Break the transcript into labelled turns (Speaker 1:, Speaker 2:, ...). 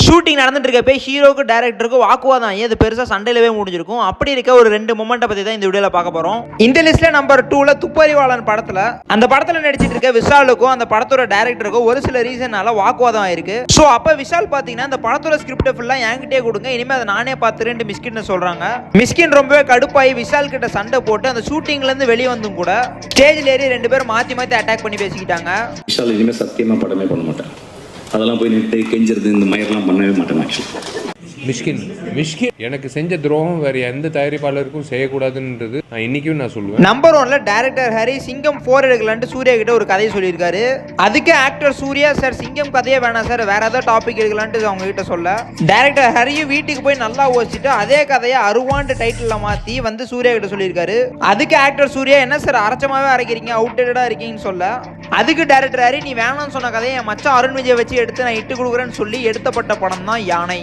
Speaker 1: Shooting நடந்துட்டு இருக்கப்ப ஹீரோக்கு டேரக்டருக்கும் வாக்குவாதம். அது பெருசா சண்டையிலவே முடிஞ்சிருக்கும். அப்படி இருக்க ஒரு ரெண்டு மூமெண்ட்டை பத்தி தான் இந்த வீடியோல பார்க்க போறோம். இந்த லிஸ்ட்ல நம்பர் டூல துப்பறிவாளன் படத்துல அந்த படத்துல நடிச்சிட்டு இருக்க விஷாலுக்கும் அந்த படத்தோட டேரக்டருக்கும் ஒரு சில ரீசனால வாக்குவாதம் ஆயிருக்கு. ஸோ அப்ப விஷால் பாத்தீங்கன்னா அந்த படத்தோட ஸ்கிரிப்ட் ஃபுல்லா என்கிட்டயே கொடுங்க. இனிமே அதை நானே பார்த்துருன்னு மிஸ்கின் சொல்றாங்க. மிஸ்கின் ரொம்பவே கடுப்பாயி விஷால் கிட்ட சண்டை போட்டு அந்த ஷூட்டிங்ல இருந்து வெளியே வந்தும் கூட ஸ்டேஜ்ல ஏறி ரெண்டு பேரும் மாத்தி மாத்தி அட்டாக் பண்ணி பேசிக்கிட்டாங்க.
Speaker 2: விஷால் இனிமேல் சத்தியமாக படமே பண்ண மாட்டேன். அதெல்லாம் போய் நின்று கெஞ்சிறது இந்த மயர்லாம் பண்ணவே மாட்டேன் ஆக்சுவலி
Speaker 3: மிஷ்கின் மிஷ்கின் எனக்கு செஞ்ச துரோகம் வேற எந்த தயாரிப்பாளருக்கும் செய்யக்கூடாதுன்றது நான் இன்னைக்கும் நான் சொல்லுவேன்.
Speaker 1: நம்பர் ஒன்ல டைரக்டர் ஹரி சிங்கம் ஃபோர் எடுக்கலான்ட்டு சூர்யா கிட்ட ஒரு கதையை சொல்லியிருக்காரு. அதுக்கு ஆக்டர் சூர்யா சார் சிங்கம் கதையே வேணாம் சார் வேற ஏதாவது டாபிக் எடுக்கலான்ட்டு அவங்க கிட்ட சொல்ல. டைரக்டர் ஹரியும் வீட்டுக்கு போய் நல்லா யோசிச்சுட்டு அதே கதையை அருவாண்டு டைட்டில்ல மாத்தி வந்து சூர்யா கிட்ட சொல்லியிருக்காரு. அதுக்கு ஆக்டர் சூர்யா என்ன சார் அரைச்சமாவே அரைக்கிறீங்க? அவுட்டடா இருக்கீங்கன்னு சொல்ல. அதுக்கு டைரக்டர் ஹரி நீ வேணாம்னு சொன்ன கதையை என் மச்சான் அருண் விஜய் வச்சு எடுத்து நான் இட்டு கொடுக்குறேன்னு சொல்லி எடுத்தப்பட்ட படம் தான் யானை.